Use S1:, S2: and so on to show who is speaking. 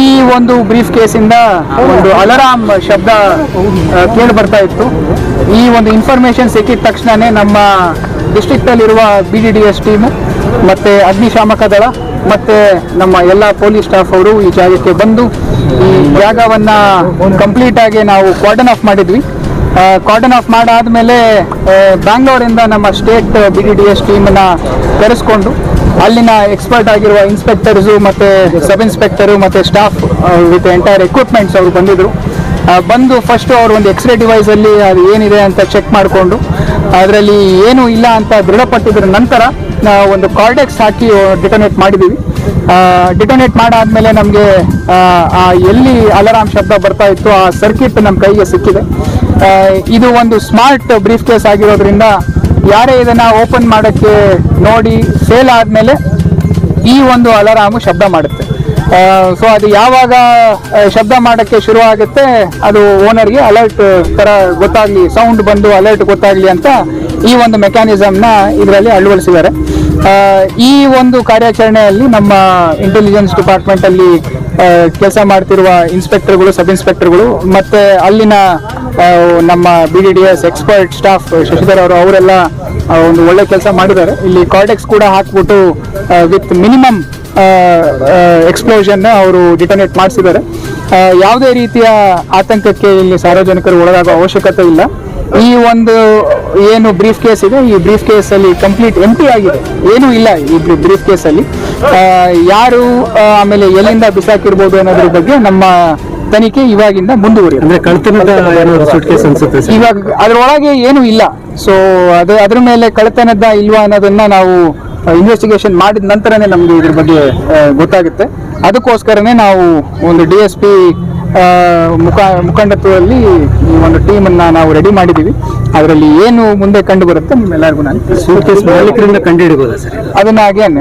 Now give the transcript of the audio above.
S1: ಈ ಒಂದು ಬ್ರೀಫ್ ಕೇಸಿಂದ ಒಂದು ಅಲರಾಮ್ ಶಬ್ದ ಕೇಳಿ ಬರ್ತಾ ಇತ್ತು. ಈ ಒಂದು ಇನ್ಫಾರ್ಮೇಶನ್ ಸಿಕ್ಕಿದ ತಕ್ಷಣನೇ ನಮ್ಮ ಡಿಸ್ಟಿಕ್ಟಲ್ಲಿರುವ B D D S team ಮತ್ತೆ ಅಗ್ನಿಶಾಮಕ ದಳ ಮತ್ತೆ ನಮ್ಮ ಎಲ್ಲ ಪೊಲೀಸ್ ಸ್ಟಾಫ್ ಅವರು ಈ ಜಾಗಕ್ಕೆ ಬಂದು ಈ ಜಾಗವನ್ನು ಕಂಪ್ಲೀಟ್ ಆಗಿ ನಾವು ಕಾರ್ಡನ್ ಆಫ್ ಮಾಡಿದ್ವಿ. ಕಾರ್ಡನ್ ಆಫ್ ಮಾಡಾದ್ಮೇಲೆ ಬ್ಯಾಂಗ್ಳೂರಿಂದ ನಮ್ಮ state B D D S ಟೀಮನ್ನು ಕರೆಸ್ಕೊಂಡು ಅಲ್ಲಿನ ಎಕ್ಸ್ಪರ್ಟ್ ಆಗಿರುವ ಇನ್ಸ್ಪೆಕ್ಟರ್ಸು ಮತ್ತು ಸಬ್ ಇನ್ಸ್ಪೆಕ್ಟರು ಮತ್ತು ಸ್ಟಾಫ್ ವಿತ್ ಎಂಟೈರ್ ಎಕ್ವಿಪ್ಮೆಂಟ್ಸ್ ಅವರು ಬಂದಿದ್ದರು ಬಂದು ಫಸ್ಟು ಅವರು ಒಂದು ಎಕ್ಸ್ರೇ ಡಿವೈಸಲ್ಲಿ ಅದು ಏನಿದೆ ಅಂತ ಚೆಕ್ ಮಾಡಿಕೊಂಡು, ಅದರಲ್ಲಿ ಏನೂ ಇಲ್ಲ ಅಂತ ದೃಢಪಟ್ಟಿದ್ರ ನಂತರ ಒಂದು ಕಾರ್ಡೆಕ್ಸ್ ಹಾಕಿ ಡಿಟೊನೇಟ್ ಮಾಡಿದ್ದೀವಿ ಡಿಟೊನೇಟ್ ಮಾಡಾದಮೇಲೆ ನಮಗೆ ಎಲ್ಲಿ ಅಲಾರಾಮ್ ಶಬ್ದ ಬರ್ತಾ ಇತ್ತು, ಆ ಸರ್ಕಿಟ್ ನಮ್ಮ ಕೈಗೆ ಸಿಕ್ಕಿದೆ. ಇದು ಒಂದು ಸ್ಮಾರ್ಟ್ ಬ್ರೀಫ್ ಕೇಸ್ ಆಗಿರೋದ್ರಿಂದ ಯಾರೇ ಇದನ್ನ ಓಪನ್ ಮಾಡೋಕ್ಕೆ ನೋಡಿ ಸೇಲ್ ಆದಮೇಲೆ ಈ ಒಂದು ಅಲಾರಾಮು ಶಬ್ದ ಮಾಡುತ್ತೆ. ಸೊ ಅದು ಯಾವಾಗ ಶಬ್ದ ಮಾಡೋಕ್ಕೆ ಶುರು ಆಗುತ್ತೆ, ಅದು ಓನರ್ಗೆ ಅಲರ್ಟ್ ಥರ ಗೊತ್ತಾಗಲಿ ಸೌಂಡ್ ಬಂದು ಅಲರ್ಟ್ ಗೊತ್ತಾಗಲಿ ಅಂತ ಈ ಒಂದು ಮೆಕ್ಯಾನಿಸಮ್ನ ಇದರಲ್ಲಿ ಅಳವಡಿಸಿದ್ದಾರೆ. ಈ ಒಂದು ಕಾರ್ಯಾಚರಣೆಯಲ್ಲಿ ನಮ್ಮ ಇಂಟೆಲಿಜೆನ್ಸ್ ಡಿಪಾರ್ಟ್ಮೆಂಟ್ ಅಲ್ಲಿ ಕೆಲಸ ಮಾಡ್ತಿರುವ ಇನ್ಸ್ಪೆಕ್ಟರ್ಗಳು ಸಬ್ ಇನ್ಸ್ಪೆಕ್ಟರ್ಗಳು ಮತ್ತೆ ಅಲ್ಲಿನ ನಮ್ಮ B D D S expert staff Shashidhar ಅವರು, ಅವರೆಲ್ಲ ಒಂದು ಒಳ್ಳೆ ಕೆಲಸ ಮಾಡಿದ್ದಾರೆ. ಇಲ್ಲಿ ಕಾರ್ಡೆಕ್ಸ್ ಕೂಡ ಹಾಕ್ಬಿಟ್ಟು ವಿತ್ ಮಿನಿಮಮ್ ಎಕ್ಸ್ಪ್ಲೋಷನ್ ಅವರು ಡಿಟನೇಟ್ ಮಾಡಿಸಿದ್ದಾರೆ. ಯಾವುದೇ ರೀತಿಯ ಆತಂಕಕ್ಕೆ ಇಲ್ಲಿ ಸಾರ್ವಜನಿಕರು ಒಳಗಾಗುವ ಅವಶ್ಯಕತೆ ಇಲ್ಲ. ಈ ಒಂದು ಏನು ಬ್ರೀಫ್ ಕೇಸ್ ಇದೆ ಈ ಬ್ರೀಫ್ ಕೇಸ್ ಅಲ್ಲಿ ಕಂಪ್ಲೀಟ್ ಎಂಟಿ ಆಗಿದೆ. ಏನೂ ಇಲ್ಲ ಈ ಬ್ರೀಫ್ ಕೇಸ್ ಅಲ್ಲಿ. ಯಾರು ಆಮೇಲೆ ಎಲ್ಲಿಂದ ಬಿಸಾಕಿರ್ಬೋದು ಅನ್ನೋದ್ರ ಬಗ್ಗೆ ನಮ್ಮ ತನಿಖೆ ಇವಾಗಿಂದ ಮುಂದುವರಿಯುತ್ತೆ.
S2: ಅಂದ್ರೆ ಕಳ್ತನದ ಏನಾದ್ರು ಸುಟ್ ಕೇಸ್ ಅನ್ಸುತ್ತೆ
S1: ಇವಾಗ ಅದರೊಳಗೆ ಏನು ಇಲ್ಲ. ಸೊ ಅದು ಅದ್ರ ಮೇಲೆ ಕಳ್ತನದ ಇಲ್ವಾ ಅನ್ನೋದನ್ನ ನಾವು ಇನ್ವೆಸ್ಟಿಗೇಷನ್ ಮಾಡಿದ ನಂತರನೇ ನಮ್ಗೆ ಇದ್ರ ಬಗ್ಗೆ ಗೊತ್ತಾಗುತ್ತೆ. ಅದಕ್ಕೋಸ್ಕರನೇ ನಾವು ಒಂದು ಡಿ ಎಸ್ ಪಿ ಮುಖ ಮುಖಂಡತ್ವದಲ್ಲಿ ಈ ಒಂದು ಅನ್ನ ನಾವು ರೆಡಿ ಮಾಡಿದೀವಿ ಅದರಲ್ಲಿ ಏನು ಮುಂದೆ ಕಂಡು ಬರುತ್ತೆ ನಿಮ್ಮೆಲ್ಲರಿಗೂ ನಾನು
S2: ಕಂಡು ಹಿಡಿಬೋದಾ ಸರ್
S1: ಅದನ್ನ ಅಗೇನ್